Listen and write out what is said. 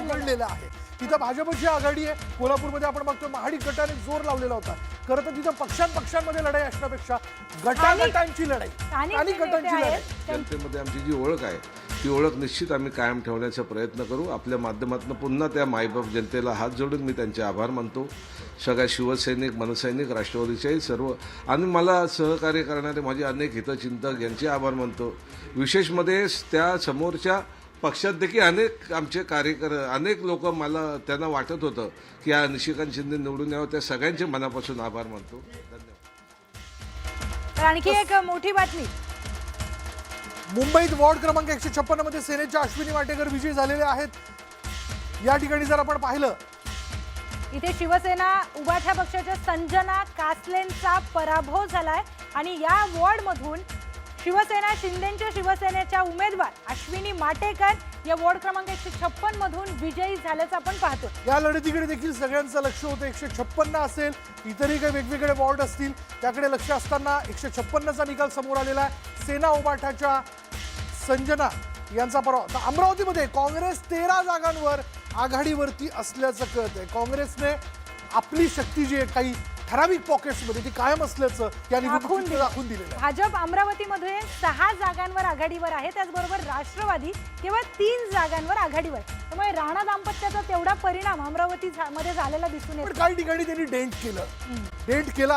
उघडलेलं आहे? तिथं भाजपची आघाडी आहे. कोल्हापूरमध्ये आपण बघतो महाडिक गटाने जोर लावलेला होता. खरं तर तिथं पक्षां पक्षांमध्ये लढाई असण्यापेक्षा गटागटांची लढाई स्थानिक स्थानिक जे नेते गटांची लढाई. जनतेमध्ये आमची जी ओळख आहे ती ओळख निश्चित आम्ही कायम ठेवण्याचा प्रयत्न करू. आपल्या माध्यमातून पुन्हा त्या मायबाप जनतेला हात जोडून मी त्यांचे आभार मानतो. सगळ्या शिवसैनिक मनसैनिक राष्ट्रवादीचे सर्व आणि मला सहकार्य करणारे माझे अनेक हितचिंतक यांचे आभार मानतो. विशेषमध्ये त्या समोरच्या पक्षात देखील अनेक आमचे कार्यकर अनेक लोक मला त्यांना वाटत होतं की या निशिकांत शिंदे निवडून यावं. त्या सगळ्यांचे मनापासून आभार मानतो. धन्यवाद. तर आणखी एक मोठी बातमी. मुंबईत वॉर्ड क्रमांक एकशे छप्पन्नमध्ये सेनेच्या अश्विनी वाटेकर विजयी झालेले आहेत. या ठिकाणी जर आपण पाहिलं इथे शिवसेना उभाठ्या पक्षाच्या संजना कासलेंचा पराभव झालाय आणि या वॉर्डमधून शिवसेना शिंदेच्या शिवसेनेच्या उमेदवार अश्विनी माटेकर या वॉर्ड क्रमांक एकशे छप्पन मधून विजयी झाल्याचं आपण पाहतो या लढतीकडे देखील सगळ्यांचं लक्ष होतं. एकशे छप्पन्न असेल इतरही काही वेगवेगळे वॉर्ड असतील त्याकडे लक्ष असताना एकशे छप्पन्नचा निकाल समोर आलेला आहे. सेना उबाठाच्या संजना यांचा परवा तर अमरावतीमध्ये काँग्रेस तेरा जागांवर आघाडीवरती असल्याचं कळत आहे काँग्रेसने आपली शक्ती जी आहे काही ठराविक पॉकेट्समध्ये ती कायम असल्याचं या निवडणुकीत. दाखवून दिलेलं आहे भाजप अमरावतीमध्ये सहा जागांवर आघाडीवर आहे त्याचबरोबर राष्ट्रवादी केवळ तीन जागांवर आघाडीवर आहे. त्यामुळे राणा दाम्पत्याचा तेवढा परिणाम अमरावती मध्ये झालेला दिसून पण येतो काही ठिकाणी त्यांनी डेंट केलं डेंट केला